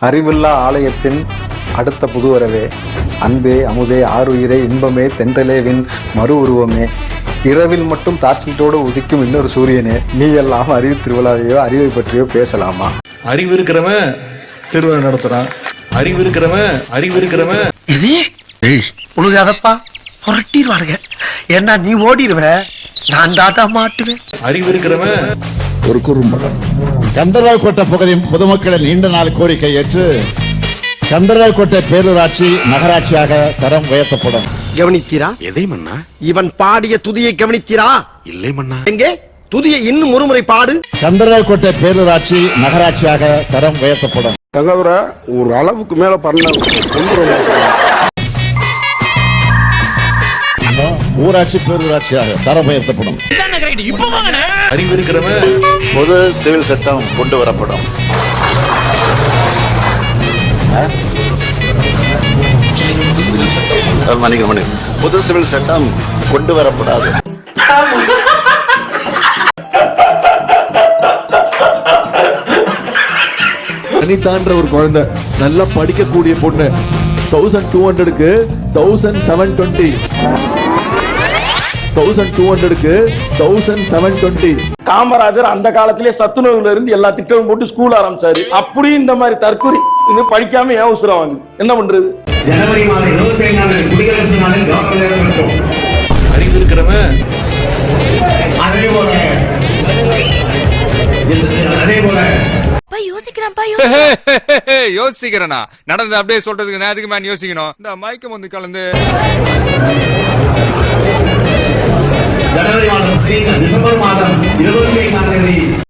அறிவில்லா ஆலயத்தின் அடுத்த புதுவரவே. அன்பே அமுதே ஆறுயிரே இன்பமே தென்றலேவின் மறு உருவமே. இரவில் மட்டும் டார்ச்லைட்டோடு உதிக்கும் இன்னொரு சூரியனே. நீ எல்லாம் அறிவு திருவிழாவையோ அறிவை பற்றியோ பேசலாமா? அறிவு இருக்கிறவன் திருவிழா நடத்துறான். அறிவு இருக்கிறவன் அறிவு இருக்கிறவன். உழுகாதப்பா. புரட்டிடுவானுங்க. ஏன்னா நீ ஓடிடுவ. நான் தாட்டா மாட்டுவேன். அறிவு இருக்கிறவன் ஒரு குறும்படம். கந்தரால் கோட்டை பகுதியின் பொதுமக்களின் நீண்ட நாள் கோரிக்கை ஏற்று கந்தரால் கோட்டை பேரூராட்சி நகராட்சியாக தரம் உயர்த்தப்படும். கவனித்தீரா? எதை மன்னா? இவன் பாடிய துதியை கவனித்தீரா? இல்லை மன்னா. எங்கே? துதியை இன்னும் ஒருமுறை பாடு. கந்தரால் கோட்டை பேரூராட்சி நகராட்சியாக தரம் உயர்த்தப்படும். தகவர ஒரு அளவுக்கு மேல பண்ண ஊராட்சி பேரூராட்சியாக தரம் உயர்த்தப்படும். அறிவு இருக்கிறவன் பொது சிவில் சட்டம் கொண்டு வரப்படும். பொது சிவில் சட்டம் கொண்டு வரப்படாது. அனிதான்ற ஒரு குழந்தை நல்லா படிக்கக்கூடிய பொண்ணு. தௌசண்ட் டூ ஹண்ட்ரடுக்கு thousand seven twenty thousand two ஹண்ட்ரடுக்கு தௌசண்ட் செவன் டுவெண்ட்டி காமராஜர் அந்த காலத்திலே சத்துணவுல இருந்து எல்லா திட்டமும் போட்டு ஸ்கூல் ஆரம்பிச்சாரு. அப்படியும் இந்த மாதிரி தற்கொலை இது படிக்காம ஏன் உசுரம் வாங்குது? என்ன பண்றது? ஜனவரி மாதம் இருபத்தி ஐந்தாம் தேதி குடியரசு நாளில் கவர்னர் இருக்கிறவன் அதே போல அதே போல. யோசிக்கிறேனா நடந்து அப்படியே சொல்றதுக்கு நான் எதுக்கு மேன் யோசிக்கணும். இந்த மயக்கம் வந்து கலந்து. மாதம் இருபத்தி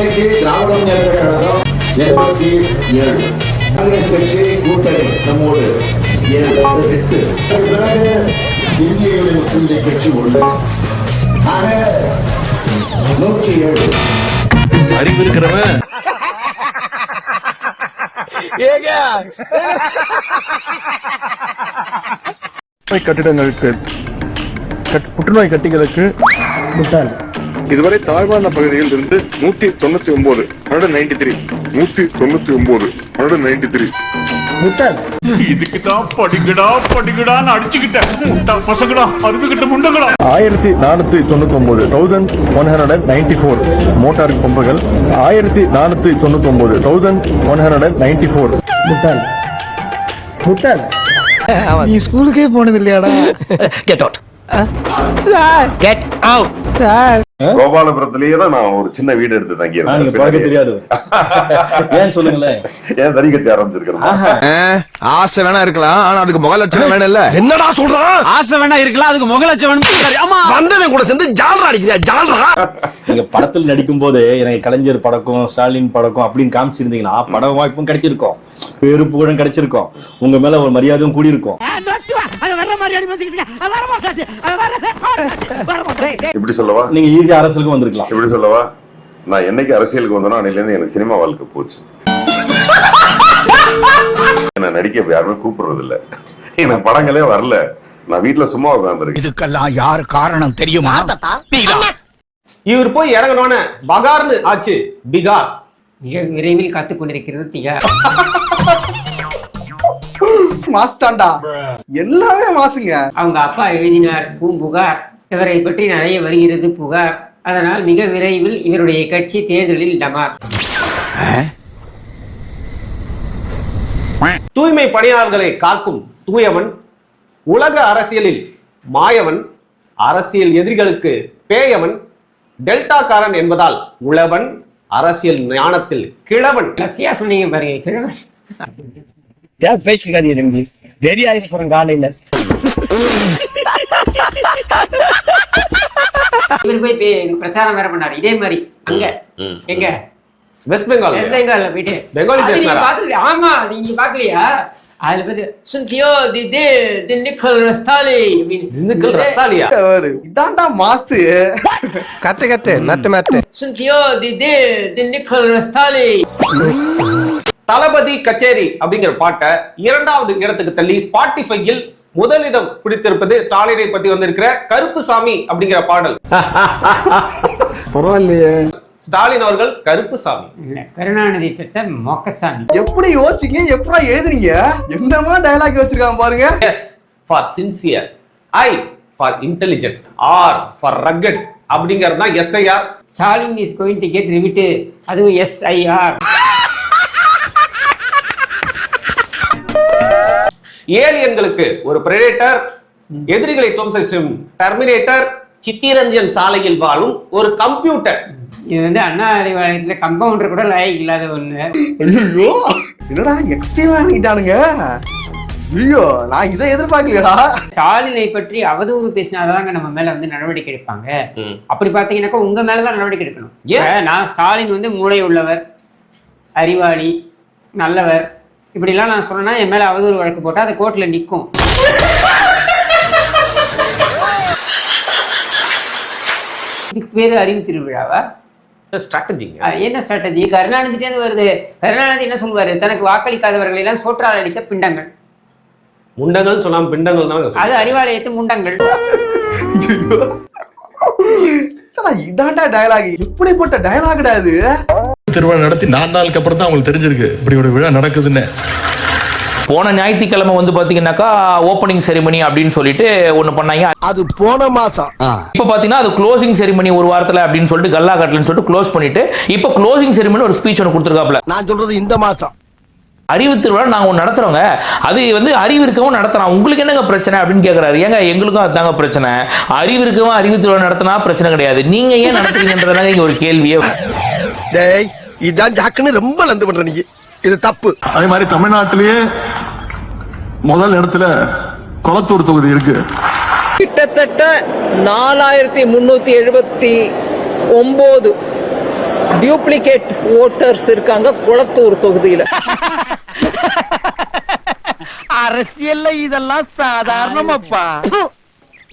இன்னைக்கு திராவிட முன்னேற்ற கழகம் எண்பத்தி ஏழு காங்கிரஸ் கட்சி கூட்டணி நம்மோடு ஏழு எட்டு அதுக்கு பிறகு இந்திய முஸ்லீம் லீக் கட்சி ஒன்று ஆக நூற்றி ஏழு அறிவு இருக்கிறவன் கட்டிடங்களுக்கு புற்றுநோய் கட்டிகளுக்கு இதுவரை தாழ்வான பகுதியில் இருந்து நூத்தி தொண்ணூத்தி ஒன்பது ஹண்ட்ரட் நைன்டி த்ரீ நூத்தி தொண்ணூத்தி ஒன்பது ஹண்ட்ரட் நைன்டி த்ரீ ஆயிரத்தி நானூத்தி தொண்ணூத்தி ஒன்பது thousand one hundred and ninety four motor பம்புகள் ஆயிரத்தி நானூத்தி தொண்ணூத்தி ஒன்பது thousand one hundred and ninety four நீ ஸ்கூலுக்கே போனது இல்லையாடா get out get out sir. கோபாலபுரத்திலேயே தான் நான் ஒரு சின்ன வீடு எடுத்து தங்கியிருந்தேன். தெரியாது ஏன் சொல்லுங்களேன் ஏன் வரி கட்சி ஆரம்பிச்சிருக்கிறேன் ஆசை வேணா இருக்கலாம். ஆனா அதுக்கு முக லட்சணம் வேணும் இல்ல என்னடா சொல்றான் ஆசை வேணா இருக்கலாம் அதுக்கு முக லட்சணம் ஆமா வந்தவன் கூட சேர்ந்து ஜால்ரா அடிக்கிறியா? ஜால்ரா? நீங்க படத்தில் நடிக்கும் போது எனக்கு கலைஞர் படக்கம் ஸ்டாலின் படக்கம் அப்படின்னு காமிச்சிருந்தீங்கன்னா பட வாய்ப்பும் கிடைச்சிருக்கும். பேரு புகழும் கிடைச்சிருக்கும். உங்க மேல ஒரு மரியாதையும் கூடியிருக்கும். இப்படி சொல்லவா? நீங்க ஈஸியா அரசியலுக்கும் வந்திருக்கலாம். இப்படி சொல்லவா? நான் என்னைக்கு அரசியலுக்கு வந்தனோ அன்னையில எனக்கு சினிமா வாழ்க்கை போச்சு. என்ன நடிக்க யாருமே கூப்பிடுறது இல்ல எனக்கு படங்களே வரல. நான் வீட்டுல சும்மா உட்காந்துருக்கேன் இதுக்கெல்லாம் யார் காரணம் தெரியுமா? இவர் போய் இறங்கணும்னு. பகார்னு ஆச்சு. பிகார். மிக விரைவில் காத்துக் கொண்டிருக்கிறது திகார் மாஸ்டாண்டா எல்லாமே மாசுங்க. அவங்க அப்பா எழுதினார் பூம்புகார் இவரை பற்றி நிறைய வருகிறது புகார். அதனால் மிக விரைவில் இவருடைய கட்சி தேர்தலில் டமார். தூய்மை பணியாளர்களை காக்கும் தூயவன் உலக அரசியலில் மாயவன் அரசியல் எதிரிகளுக்கு பேயவன் டெல்டாக்காரன் என்பதால் உழவன் அரசியல் ஞானத்தில் கிழவன். கடைசியா சொன்னீங்க பாருங்க கிழவன். பேசுகாதீங்க தம்பி வெறியாகி போறேன் காலையில. இவர் போய் பிரச்சாரம் வேற பண்ணாரு. இதே மாதிரி அங்க. எங்க? வெஸ்ட் பெங்கால் வெஸ்ட் பெங்கால்ல போயிட்டு. பெங்காலி பேசுனாரா? பாத்துக்கலையா? ஆமா நீங்க பாக்கலையா? அதுல பத்தி சுந்தியோ தி தி தி நிக்கல் ரஸ்தாலி. திண்டுக்கல் ரஸ்தாலியா? இதான்டா மாசு. கட்டு கட்டு மெட்டு மெட்டு சுந்தியோ தி தி தி நிக்கல் ரஸ்தாலி தளபதி கச்சேரி அப்படிங்கிற பாட்டை இரண்டாவது இடத்துக்கு தள்ளி ஸ்பாட்டிஃபையில் முதலிடம் பிடித்திருப்பது ஸ்டாலினை பத்தி வந்திருக்கிற கருப்புசாமி அப்படிங்கிற பாடல். பரவாயில்லையே. ஸ்டாலின் அவர்கள் கருப்புசாமி இல்ல கருணாநிதி பெற்ற மொக்கசாமி. எப்படி யோசிங்க எப்படா எழுதுனீங்க என்னமா டயலாக் வச்சிருக்கான் பாருங்க. S for sincere I for intelligent R for rugged அப்படிங்கிறது தான் SIR Stalin is going to get rivet அதுவும் எஸ்ஐஆர் ஏலியன்களுக்கு ஒரு பிரெடேட்டர் எதிரிகளை துவம்சம் செய்யும் டெர்மினேட்டர் சித்திரஞ்சன் சாலையில் வாழும் ஒரு கம்ப்யூட்டர். இது வந்து அண்ணா அறிவாலயத்துல கம்பவுண்டர் கூட லாயக் இல்லாத ஒண்ணு. ஐயோ என்னடா எக்ஸ்ட்ரீம் ஆகிட்டானுங்க ஐயோ நான் இதை எதிர்பார்க்கலையடா. ஸ்டாலினை பற்றி அவதூறு பேசினாதாங்க நம்ம மேல வந்து நடவடிக்கை எடுப்பாங்க. அப்படி பாத்தீங்கன்னாக்கா உங்க மேலதான் நடவடிக்கை எடுக்கணும். ஏன்? நான் ஸ்டாலின் வந்து மூளை உள்ளவர் அறிவாளி நல்லவர். இப்படிலாம் நான் சொன்னேன்னா என் மேல அவதூறு வழக்கு போட்டா அது கோர்ட்ல நிற்கும் பேரு அறிவு திருவிழாவா ஸ்ட்ராட்டஜிங்க என்ன ஸ்ட்ராட்டஜி கருணாநிதிட்டேருந்து வருது. கருணாநிதி என்ன சொல்வாரு தனக்கு வாக்களிக்காதவர்களை எல்லாம் சோற்றால் அளித்த பிண்டங்கள். முண்டங்கள் சொல்லாம பிண்டங்கள் தான் அது அறிவாலயத்து முண்டங்கள். இதான்டா டயலாக் இப்படிப்பட்ட டயலாக்டா இது? திருவிழா நடத்தி நாலு நாளுக்கு அப்புறம் தான் அவங்களுக்கு தெரிஞ்சிருக்கு. இப்படி ஒரு விழா நடக்குதுன்னு. போன ஞாயிற்றுக்கிழமை வந்து பாத்தீங்கன்னாக்கா ஓப்பனிங் செரிமனி அப்படின்னு சொல்லிட்டு ஒண்ணு பண்ணாங்க. அது போன மாசம். இப்போ பாத்தீங்கன்னா அது க்ளோசிங் செரிமனி ஒரு வாரத்துல அப்படின்னு சொல்லிட்டு கல்லா கட்டலன்னு சொல்லிட்டு க்ளோஸ் பண்ணிட்டு இப்போ க்ளோசிங் செரிமனி ஒரு ஸ்பீச் ஒன்று கொடுத்துருக்காப்ல நான் சொல்றது இந்த மாசம். அறிவு திருவிழா நாங்க ஒன்று நடத்துறோங்க. அது வந்து அறிவு இருக்கவும் நடத்துறோம் உங்களுக்கு என்னங்க பிரச்சனை அப்படின்னு கேட்கறாரு ஏங்க எங்களுக்கும் அதுதாங்க பிரச்சனை. அறிவு இருக்கவும் அறிவு திருவிழா நடத்தினா பிரச்சனை கிடையாது. நீங்க ஏன் நடத்துறீங்கன்றதாங்க இங்க ஒரு கேள்வியே. டேய் இதான் ஜாக்குன்னு ரொம்ப லந்து பண்ற நீ. இது தப்பு. அதே மாதிரி தமிழ்நாட்டிலேயே முதல் இடத்துல கொளத்தூர் தொகுதி இருக்கு. கிட்டத்தட்ட நாலாயிரத்தி முன்னூத்தி எழுபத்தி ஒன்பது டியூப்ளிகேட் ஓட்டர்ஸ் இருக்காங்க குளத்தூர் தொகுதியில. அரசியல்ல இதெல்லாம் சாதாரணமாப்பா.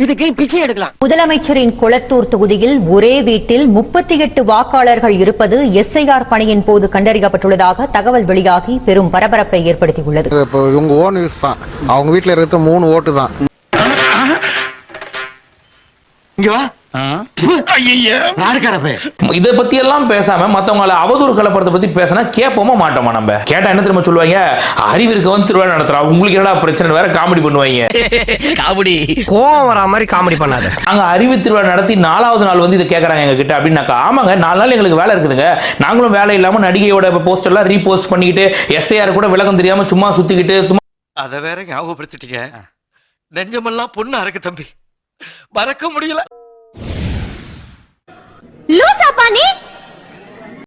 இதுக்கு பிச்சை எடுக்கலாம். முதலமைச்சரின் குளத்தூர் தொகுதியில் ஒரே வீட்டில் முப்பத்தி எட்டு வாக்காளர்கள் இருப்பது எஸ்ஐஆர் பணியின் போது கண்டறியப்பட்டுள்ளதாக தகவல் வெளியாகி பெரும் பரபரப்பை ஏற்படுத்தியுள்ளது. இவங்க ஓன் யூஸ் தான். அவங்க வீட்டில் இருக்கிறது மூணு ஓட்டு தான். இங்க இதை பத்தி எல்லாம் பேசாம மத்தவங்கள அவதூறு கலப்படத்தை பத்தி பேசினா கேட்போமா மாட்டோமா நம்ம? கேட்டா என்ன திரும்ப சொல்லுவாங்க? அறிவு இருக்கவன் திருவிழா நடத்துறா. உங்களுக்கு என்னடா பிரச்சனை? வேற காமெடி பண்ணுவாங்க. காமெடி. கோவம் வர மாதிரி காமெடி பண்ணாத. அங்க அறிவு திருவிழா நடத்தி நாலாவது நாள் வந்து இதை கேட்கறாங்க எங்க கிட்ட அப்படின்னாக்கா ஆமாங்க நாலு நாள் எங்களுக்கு வேலை இருக்குதுங்க. நாங்களும் வேலை இல்லாம நடிகையோட போஸ்டர் எல்லாம் ரீபோஸ்ட் பண்ணிக்கிட்டு எஸ்ஐஆர் கூட விளக்கம் தெரியாம சும்மா சுத்திக்கிட்டு சும்மா அத வேற ஞாபகப்படுத்திட்டீங்க. நெஞ்சமெல்லாம் பொண்ணு அறக்கு தம்பி. மறக்க முடியல. லூசாப்பா நீ